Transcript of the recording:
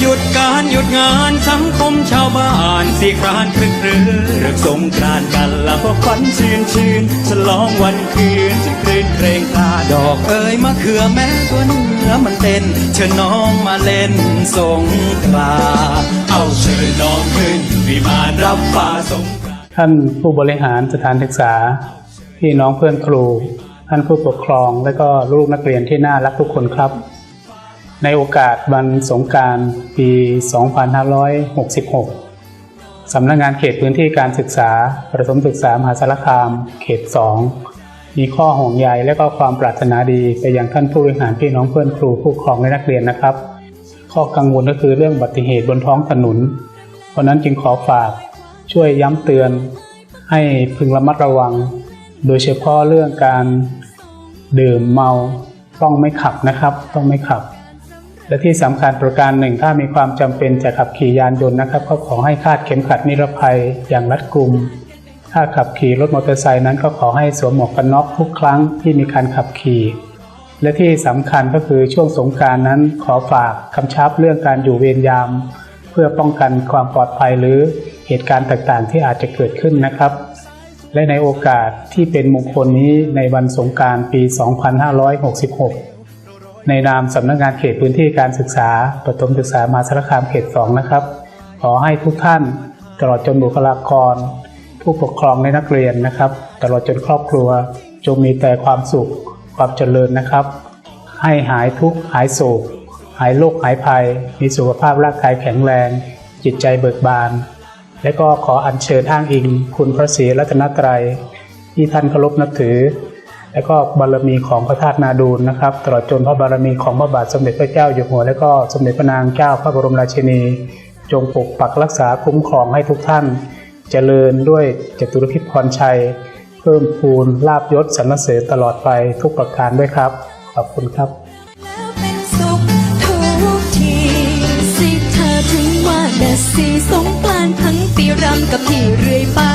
หยุดการหยุดงานสังคมชาวบ้านสีครานครึกครื้นสงกรานกันละพอฝันชื่นชื่นฉลองวันคืนจึงคลื่นเพลงตาดอกเอ้ยมะเขือแม่ตัวเนื้อมันเต้นเชิญน้องมาเล่นสงกรานเอาเชิญน้องขึ้นวิมานรับฟ้าสงกรานท่านผู้บริหารสถานศึกษาพี่น้องเพื่อนครู ท่านผู้ปกครองและก็ลูกนักเรียนที่น่ารักทุกคนครับ ในโอกาสวันสงการปี 2566 สำนักงานเขตพื้นที่การศึกษา ประถมศึกษามหาสารคาม เขต 2 มีข้อห่วงใยและก็ความปรารถนาดีไปยังท่านผู้บริหารพี่น้องเพื่อนครูผู้ปกครองและนักเรียนนะครับ ข้อกังวลก็คือเรื่องอุบัติเหตุบนท้องถนน เพราะฉะนั้นจึงขอฝากช่วยย้ำเตือน ให้พึงระมัดระวัง โดยเฉพาะเรื่องการดื่มเมาต้องไม่ขับนะครับ ต้องไม่ขับ และที่สำคัญประการหนึ่ง ถ้ามีความจำเป็นจะขับขี่ยานยนต์นะครับ ก็ขอให้คาดเข็มขัดนิรภัยอย่างรัดกุม ถ้าขับขี่รถมอเตอร์ไซค์นั้นก็ขอให้สวมหมวกกันน็อกทุกครั้งที่มีการขับขี่ และที่สำคัญก็คือช่วงสงการนั้นขอฝากคำชับเรื่องการอยู่เวรยาม เพื่อป้องกันความปลอดภัยหรือเหตุการณ์ต่างๆ ที่อาจจะเกิดขึ้นนะครับ และในโอกาสที่เป็นมงคลนี้ในวันสงการปี 2566 ในนามสำนักงานเขตพื้นที่การศึกษาประถมศึกษามาสารคามเขต2นะครับ ขอให้ทุกท่านตลอดจนบุคลากร ผู้ปกครองและนักเรียนนะครับ ตลอดจนครอบครัว จงมีแต่ความสุขความเจริญนะครับ ให้หายทุกข์หายโศก หายโรคหายภัย มีสุขภาพร่างกายแข็งแรง จิตใจเบิกบาน และก็ขออัญเชิญอ้างอิง คุณพระศรีรัตนตรัยที่ท่านเคารพนับถือ และก็บารมีของพระธาตุนาดูนนะครับ ตลอดจนพระบารมีของพระบาทสมเด็จพระเจ้าอยู่หัว และก็สมเด็จพระนางเจ้าพระบรมราชินี จงปกปักรักษาคุ้มครองให้ทุกท่านเจริญด้วยจตุรพิพรชัย เพิ่มพูนลาบยศสรรเสริญตลอดไปทุกประการด้วยครับ ขอบคุณครับสิสงกานทั้งปีรำกับพี่เรื่อยไป